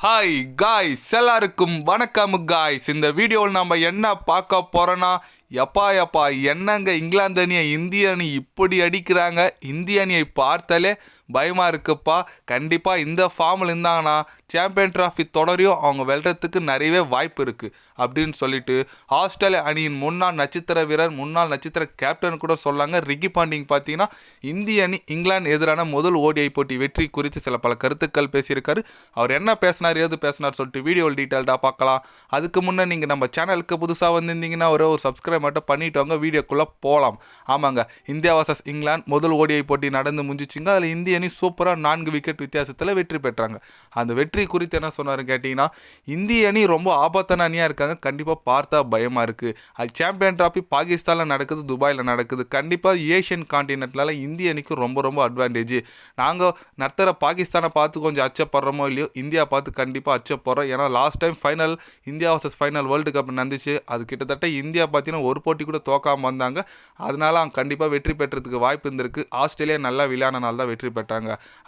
Hi guys எல்லாருக்கும் வணக்கம் guys இந்த வீடியோவில் நம்ம என்ன பார்க்க போகிறோன்னா எப்பா எப்பா என்னங்க இங்கிலாந்து அணியை இந்திய அணி இப்படி அடிக்கிறாங்க? இந்திய அணியை பார்த்தாலே பயமாக இருக்குப்பா. கண்டிப்பாக இந்த ஃபார்மில் இருந்தாங்கன்னா சாம்பியன் ட்ராஃபி தொடரையும் அவங்க வெல்றதுக்கு நிறையவே வாய்ப்பு இருக்குது அப்படின்னு சொல்லிட்டு ஆஸ்திரேலிய அணியின் முன்னாள் நட்சத்திர வீரர் முன்னாள் நட்சத்திர கேப்டன் கூட சொல்லாங்க. ரிக்கி பாண்டிங் பார்த்தீங்கன்னா இந்திய அணி இங்கிலாந்து எதிரான முதல் ஓடிஐ போட்டி வெற்றி குறித்து சில பல கருத்துக்கள் பேசியிருக்காரு. அவர் என்ன பேசினார் ஏது பேசினார் சொல்லிட்டு வீடியோவில் டீட்டெயில்டாக பார்க்கலாம். அதுக்கு முன்னே நீங்கள் நம்ம சேனலுக்கு புதுசாக வந்திருந்தீங்கன்னா ஒரே ஒரு சப்ஸ்கிரைப் மட்டும் பண்ணிட்டு வாங்க. வீடியோக்குள்ளே போகலாம் ஆமாங்க இந்தியா வர்சஸ் இங்கிலாந்து முதல் ஓடிஐ போட்டி நடந்து முடிஞ்சிச்சுங்க. அதில் இந்திய அணி சூப்பராக நான்கு விக்கெட் வித்தியாசத்தில் வெற்றி பெற்றாங்க. அந்த வெற்றி குறித்து என்ன சொன்னார் கேட்டிங்கன்னா இந்திய அணி ரொம்ப ஆபத்தான அணியாக இருக்காங்க. கண்டிப்பாக பார்த்தா பயமாக இருக்குது அது சாம்பியன் ட்ராஃபி பாகிஸ்தானில் நடக்குது துபாயில் நடக்குது. கண்டிப்பாக ஏஷியன் காண்டினென்ட்லால இந்திய அணிக்கு ரொம்ப ரொம்ப அட்வான்டேஜ் நாங்கள் நர்த்தர பாகிஸ்தானை பார்த்து கொஞ்சம் அச்சப்படுறோமோ இல்லையோ இந்தியா பார்த்து கண்டிப்பாக அச்சப்படுறோம். ஏன்னா last time final India versus final world cup நடந்துச்சு. அது கிட்டத்தட்ட இந்தியா பார்த்தீங்கன்னா ஒரு போட்டி கூட தோக்காமல் வந்தாங்க. அதனால அவங்க கண்டிப்பாக வெற்றி பெற்றதுக்கு வாய்ப்பு இருந்திருக்கு. ஆஸ்திரேலியா நல்லா விளையாடினால தான் வெற்றி பெற்றாங்க.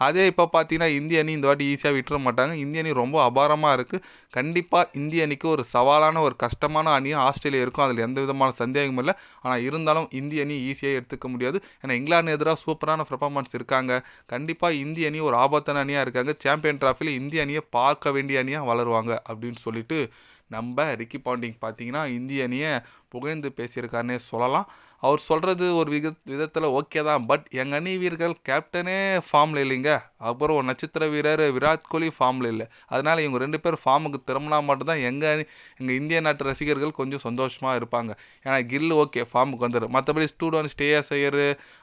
அதே இப்போ பார்த்தீங்கன்னா இந்திய அணி இந்த வாட்டி ஈஸியாக விட்டுற மாட்டாங்க. இந்திய அணி ரொம்ப அபாரமாக இருக்குது கண்டிப்பாக இந்திய அணிக்கு ஒரு சவாலான ஒரு கஷ்டமான அணியும் ஆஸ்திரேலியா இருக்கும். அதில் எந்த விதமான சந்தேகமும் இல்லை. ஆனால் இருந்தாலும் இந்திய அணி ஈஸியாக எடுத்துக்க முடியாது. ஏன்னா இங்கிலாந்து எதிராக சூப்பரான பெர்ஃபார்மன்ஸ் இருக்காங்க. கண்டிப்பாக இந்திய அணி ஒரு ஆபத்தான அணியாக இருக்காங்க. சாம்பியன் ட்ராஃபியில் இந்திய அணியை பார்க்க வேண்டிய அணியாக வளருவாங்க அப்படின்னு சொல்லிட்டு நம்ம ரிக்கி பாண்டிங் பார்த்தீங்கன்னா இந்திய அணியை புகழ்ந்து பேசியிருக்காருன்னே சொல்லலாம். அவர் சொல்கிறது ஒரு வித விதத்தில் ஓகே தான். பட் எங்கள் அணி வீரர்கள் கேப்டனே ஃபார்மில் இல்லைங்க. அப்புறம் ஒரு நட்சத்திர வீரர் விராட் கோலி ஃபார்மில் இல்லை. அதனால் இவங்க ரெண்டு பேர் ஃபார்முக்கு திரும்பினா மட்டும்தான் எங்கள் அணி எங்கள் இந்திய நாட்டு ரசிகர்கள் கொஞ்சம் சந்தோஷமாக இருப்பாங்க. ஏன்னா கில் ஓகே ஃபார்முக்கு வந்துடும் மற்றபடி ஸ்டூடெண்ட் ஸ்டேயஸ் ஐயர்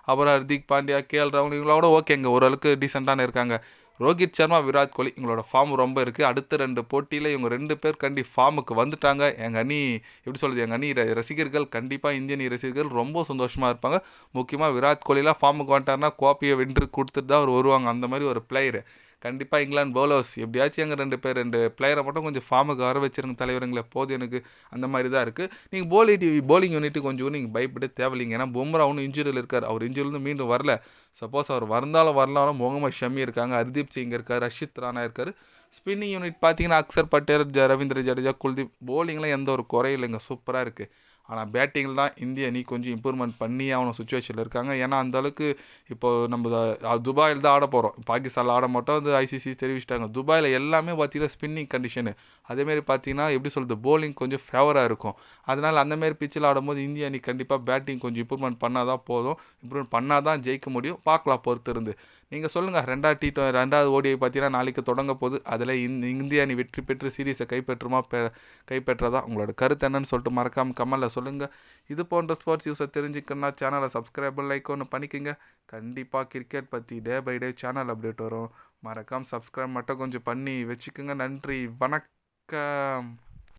அப்புறம் ஹர்திக் பாண்டியா கேஎல் ராகுல் இவங்களோட ஓகேங்க ஓரளவுக்கு டீசெண்டான இருக்காங்க. ரோஹித் சர்மா விராட் கோலி இவங்களோட ஃபார்ம் ரொம்ப இருக்குது அடுத்த ரெண்டு போட்டியில் இவங்க ரெண்டு பேர் கண்டி ஃபார்முக்கு வந்துட்டாங்க. எங்கள் அணி எப்படி சொல்கிறது எங்கள் அணி ர- ரசிகர்கள் கண்டிப்பாக இந்திய அணி ரசிகர்கள் ரொம்ப சந்தோஷமாக இருப்பாங்க. முக்கியமாக விராட் கோலிலாம் ஃபார்முக்கு வந்துட்டாருன்னா கோப்பையை வென்று கொடுத்துட்டு தான் அவர் வருவாங்க. அந்த மாதிரி ஒரு பிளேயரு கண்டிப்பாக இங்கிலாந்து பவுலர்ஸ் எப்படியாச்சும் எங்கள் ரெண்டு பேர் ரெண்டு பிளேயரை மட்டும் கொஞ்சம் ஃபார்முக்கு வர வச்சிருங்க தலைவருங்களே. போதும் எனக்கு அந்த மாதிரி தான் இருக்குது நீங்கள் போலிட்டி போலிங் யூனிட்டு கொஞ்சம் நீங்கள் பயப்பட தேவையில்லைங்க. ஏன்னா பும்ரா ஒன்றும் இன்ஜுரியில் இருக்கார். அவர் இன்ஜுரிலேருந்து மீண்டும் வரல. சப்போஸ் அவர் வந்தாலும் வரலாலும் முகமது ஷமி இருக்காங்க ஹர்தீப் சிங் இருக்கார் ரஷித் ராணா இருக்கார். ஸ்பின்னிங் யூனிட் பார்த்தீங்கன்னா அக்சர் பட்டேல் ஜ ரவீந்திர ஜடேஜா குல்தீப். போலிங்லாம் எந்த ஒரு குறையும் இல்லைங்க. சூப்பராக இருக்குது ஆனால் பேட்டிங்கில் தான் இந்திய அணி கொஞ்சம் இம்ப்ரூவ்மெண்ட் பண்ணி அவன சுச்சுவேஷனில் இருக்காங்க. ஏன்னா அந்தளவுக்கு இப்போ நம்ம துபாயில் தான் ஆட போகிறோம் பாகிஸ்தானில் ஆட மாட்டோம். அது ஐசிசி தெரிவிச்சிட்டாங்க. துபாயில் எல்லாமே பார்த்தீங்கன்னா ஸ்பின்னிங் கண்டிஷனு அதேமாரி பார்த்தீங்கன்னா எப்படி சொல்கிறது போலிங் கொஞ்சம் ஃபேவராக இருக்கும். அதனால் அந்தமாரி பிச்சில் ஆடும்போது இந்திய அணி கண்டிப்பாக பேட்டிங் கொஞ்சம் இம்ப்ரூவ்மெண்ட் பண்ணால் தான் போதும். இம்ப்ரூவ்மெண்ட் பண்ணால் தான் ஜெயிக்க முடியும். பார்க்கலாம் பொறுத்து இருந்து நீங்கள் சொல்லுங்கள் ரெண்டாவது டி ரெண்டாவது ஓடிஐ பார்த்தீங்கன்னா நாளைக்கு தொடங்க போது அதில் இந்த இந்திய அணி வெற்றி பெற்று சீரீஸை கைப்பற்றுமா பெ கைப்பற்றதா? உங்களோட கருத்து என்னன்னு சொல்லிட்டு மறக்காமல் கமலில் சொல்லுங்கள் இது போன்ற ஸ்போர்ட்ஸ் நியூஸை தெரிஞ்சுக்கணும்னா சேனலை சப்ஸ்கிரைப் லைக் ஒன்று பண்ணிக்கோங்க. கண்டிப்பாக கிரிக்கெட் பற்றி day by day channel update வரும். மறக்காமல் சப்ஸ்கிரைப் மட்டும் கொஞ்சம் பண்ணி வச்சுக்கோங்க. நன்றி வணக்கம்.